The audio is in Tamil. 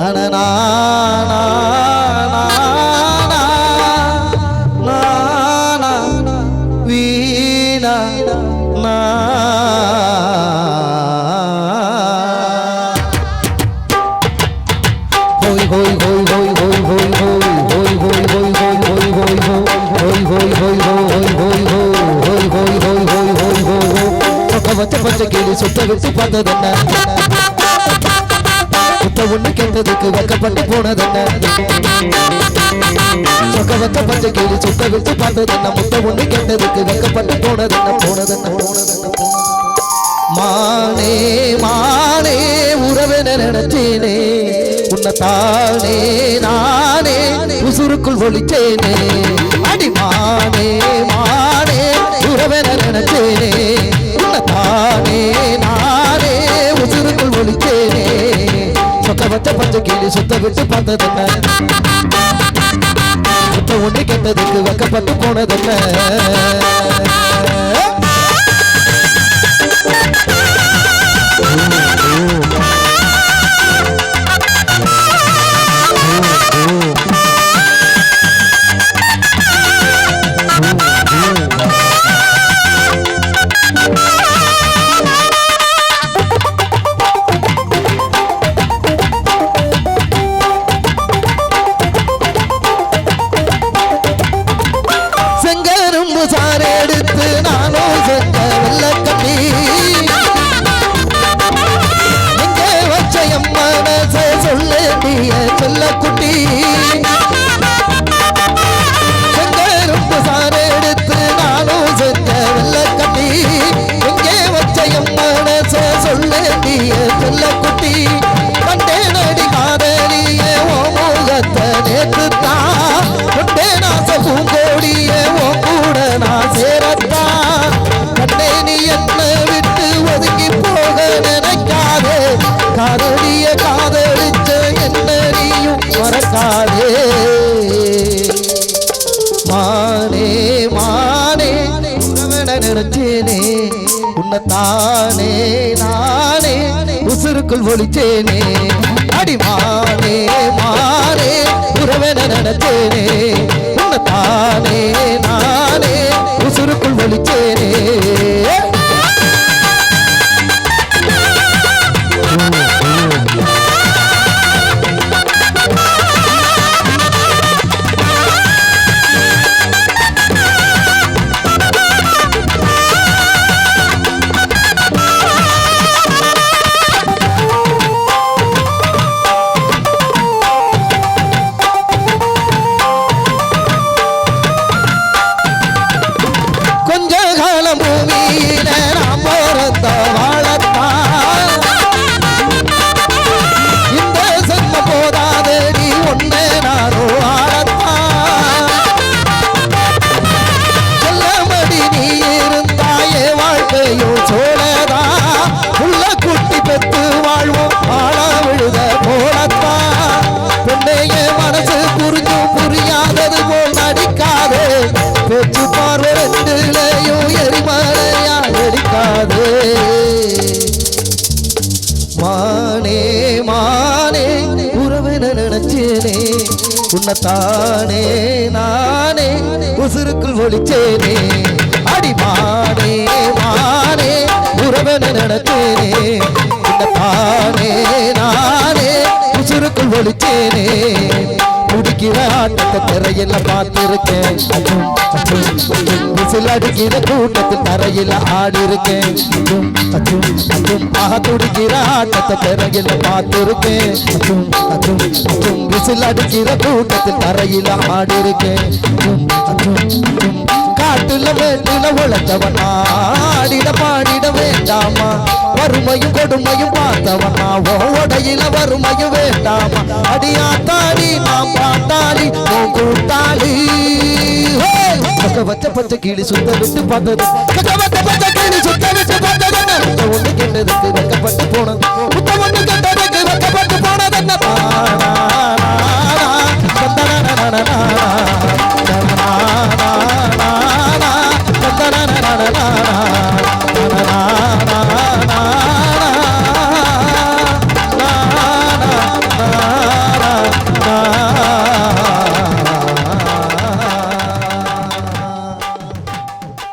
தனனா வீணா ஹோய் ஹோய் ஹோய் ஹோய் ஹோய் ஹோய் ஹோய் ஹோய் ஹோய் ஹோய் ஹோய் ஹோய் ஹோய் ஹோய் ஹோய் ஹோய் ஹோய் பச்சை கிளி சுத்த விட்டு பார்த்தது என்ன ஒண்ணு கேட்டதுக்கு வெக்கப்பட்டு போனது சொக்க வச்ச பச்சை கிளி சுத்த விட்டு பார்த்ததென்ன? முத்த ஒண்ணு கேட்டதுக்கு வெக்கப்பட்டு போனது என்ன போனது மானே மானே உறவென நினைச்சேனே. உன்னை தானே நானே உசுருக்குள் ஒழிச்சேனே அடி மானே மானே உறவென நினைச்சேனே. உன்னை சுத்த விட்டு பார்த்ததென்ன? சுத்த ஒண்ணு கெட்டதுக்கு வெக்கப்பட்டு போனதென்ன? எறும்பு சாறு எடுத்து நானும் செத்த வெள்ளக்கண்ணி எங்கே வச்ச எம்மனச சொல்லு நீய சொல்ல குட்டி. எங்கெரும்பு சாறு எடுத்து நானும் செத்த வெள்ளக்கண்ணி எங்கே வச்ச எம்மனச சொல்லு நீய சொல்ல குட்டி. மறக்காதே மானே மானே உறவன நினைச்சேனே. உன்னை தானே நானே உசுருக்குள் ஒழிச்சேனே அடி மானே மானே உறவன நினைச்சேனே. உன்னை உன்னத்தானே நானே உசுருக்குள் ஒழிச்சேனே அடிமானே மானே உறவன நடத்தேனே உன்னத்தானே நானே உசுருக்குள் ஒழிச்சேனே குடிக்கிற ஆட்டத்தை திரையில பார்த்திருக்கேன். விசில் அடிக்கிற கூட்டத்தில் தரையில ஆடி இருக்கேன் துடிக்கிற ஆட்டத்தை திரையில பார்த்திருக்கேன். அச்சும், அச்சும், அச்சும். விசில் அடிக்கிற கூட்டத்தில் தரையில ஆடி இருக்கேன் அச்சும், அச்சும், காட்டுல மேட்டுல உழைத்தவனா ஆடிட பாடிட வேண்டாமா? வறுமையும் கொடுமையும் பார்த்தவனா ஓடையில வறுமையும் வேண்டாமா? அடியாத்தாடி நாம் பார்த்தாடி கூட்டாளி பச்சை பச்சை கிளி சுத்த விட்டு பார்த்தது. பக்க பச்சை கிளி சுத்த விட்டு பார்த்தது ஒண்ணு கேட்டதுக்கு